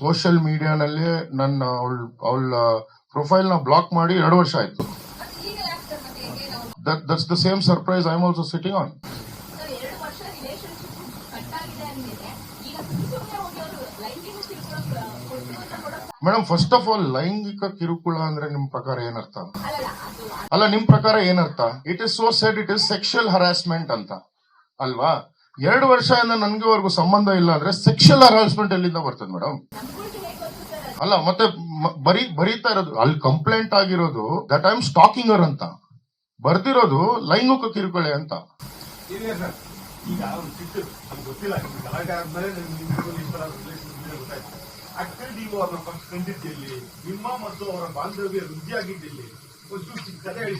Social ಮೀಡಿಯಾನಲ್ಲಿ ನನ್ನ ಅವಳ ಅವಳ ಪ್ರೊಫೈಲ್ನ ಬ್ಲಾಕ್ ಮಾಡಿ ಎರಡು ವರ್ಷ ಆಯ್ತು. That's the same surprise I am also sitting on madam first of all ಲೈಂಗಿಕ ಕಿರುಕುಳ ಅಂದ್ರೆ ನಿಮ್ ಪ್ರಕಾರ ಏನರ್ಥ? ಅಲ್ಲ, ನಿಮ್ ಪ್ರಕಾರ ಏನರ್ಥ? It is so said it is sexual harassment ಅಂತ. ಅಲ್ವಾ? ಎರಡು ವರ್ಷದಿಂದ ನನಗೆವರೆಗೂ ಸಂಬಂಧ ಇಲ್ಲ ಅಂದ್ರೆ ಸೆಕ್ಷುಯಲ್ ಹರಾಸ್ಮೆಂಟ್ ಎಲ್ಲಿಂದ ಬರ್ತದೆ ಮೇಡಮ್ ಅಲ್ಲ, ಮತ್ತೆ ಬರಿ ಬರೀ, ಬರೀತಾ ಇರೋದು, ಅಲ್ಲಿ ಕಂಪ್ಲೇಂಟ್ ಆಗಿರೋದು ದಟ್ ಐ ಆಮ್ ಸ್ಟಾಕಿಂಗರ್ ಅಂತ. ಬರ್ದಿರೋದು ಲೈಂಗಿಕ ಕಿರುಕೊಳೆ ಅಂತ. ಅವ್ರು ಮತ್ತು ಅವರ ಬಾಂಧವ್ಯ ವೃದ್ಧಿಯಾಗಿದ್ದಲ್ಲಿ ಹೇಳಿ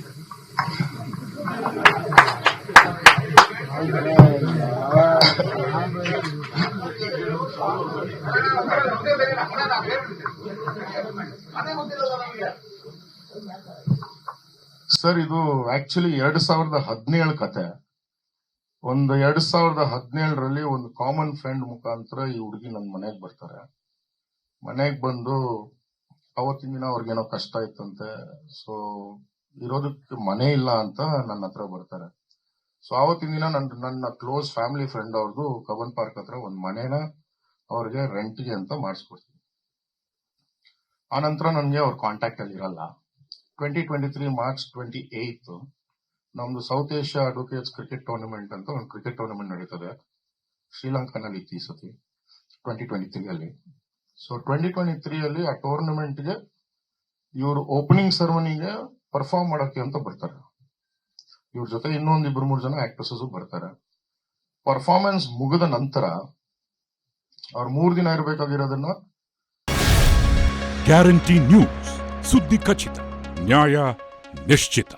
ಸರ್, ಇದು ಆಕ್ಚುಲಿ ಎರಡ್ ಸಾವಿರದ ಹದಿನೇಳು ಕತೆ. ಒಂದು ಎರಡ್ ಸಾವಿರದ ಹದಿನೇಳರಲ್ಲಿ ಒಂದು ಕಾಮನ್ ಫ್ರೆಂಡ್ ಮುಖಾಂತರ ಈ ಹುಡುಗಿ ನನ್ನ ಮನೆಗೆ ಬರ್ತಾರೆ. ಮನೆಗೆ ಬಂದು ಅವತ್ತಿನ ದಿನ ಅವ್ರಿಗೇನೋ ಕಷ್ಟ ಇತ್ತಂತೆ ಸೊ ಇರೋದಕ್ಕೆ ಮನೆ ಇಲ್ಲ ಅಂತ ನನ್ನ ಹತ್ರ ಬರ್ತಾರೆ. ಸೊ ಅವತ್ತಿನ ದಿನ ನನ್ನ ನನ್ನ ಕ್ಲೋಸ್ ಫ್ಯಾಮಿಲಿ ಫ್ರೆಂಡ್ ಅವ್ರದ್ದು ಕಬನ್ ಪಾರ್ಕ್ ಹತ್ರ ಒಂದು ಮನೇನ ಅವ್ರಿಗೆ ರೆಂಟ್ಗೆ ಅಂತ ಮಾಡಿಸ್ಕೊಡ್ತೀನಿ. ಆ ನಂತರ ನನಗೆ ಅವ್ರ ಕಾಂಟ್ಯಾಕ್ಟ್ ಅಲ್ಲಿ ಇರಲ್ಲ. Twenty twenty three March twenty eight ನಮ್ದು South Asia advocates cricket tournament ಅಂತ ಒಂದು ಕ್ರಿಕೆಟ್ ಟೂರ್ನಮೆಂಟ್ ನಡೀತದೆ. ಶ್ರೀಲಂಕಾನಲ್ಲಿ ಇತ್ತು ಈ ಸತಿ ಟ್ವೆಂಟಿ ಟ್ವೆಂಟಿ ತ್ರೀ ಅಲ್ಲಿ. ಸೊ ಟ್ವೆಂಟಿ ಟ್ವೆಂಟಿ ತ್ರೀ ಅಲ್ಲಿ ಆ ಟೂರ್ನಮೆಂಟ್ಗೆ ಇವರು ಓಪನಿಂಗ್ ಸೆರೆಮನಿಗೆ ಪರ್ಫಾರ್ಮ್ ಮಾಡೋಕೆ ಅಂತ ಬರ್ತಾರೆ. ಇವ್ರ ಜೊತೆ ಇನ್ನೊಂದ್ ಇಬ್ರು ಮೂರು ಜನ ಆಕ್ಟ್ರೆಸಸ್ ಬರ್ತಾರೆ. ಪರ್ಫಾರ್ಮೆನ್ಸ್ ಮುಗಿದ ನಂತರ ಅವ್ರು ಮೂರ್ ದಿನ ಇರಬೇಕಾಗಿರೋದನ್ನ ಗ್ಯಾರಂಟಿ ನ್ಯೂಸ್ ಸುದ್ದಿ ಖಚಿತ, ನ್ಯಾಯ ನಿಶ್ಚಿತ.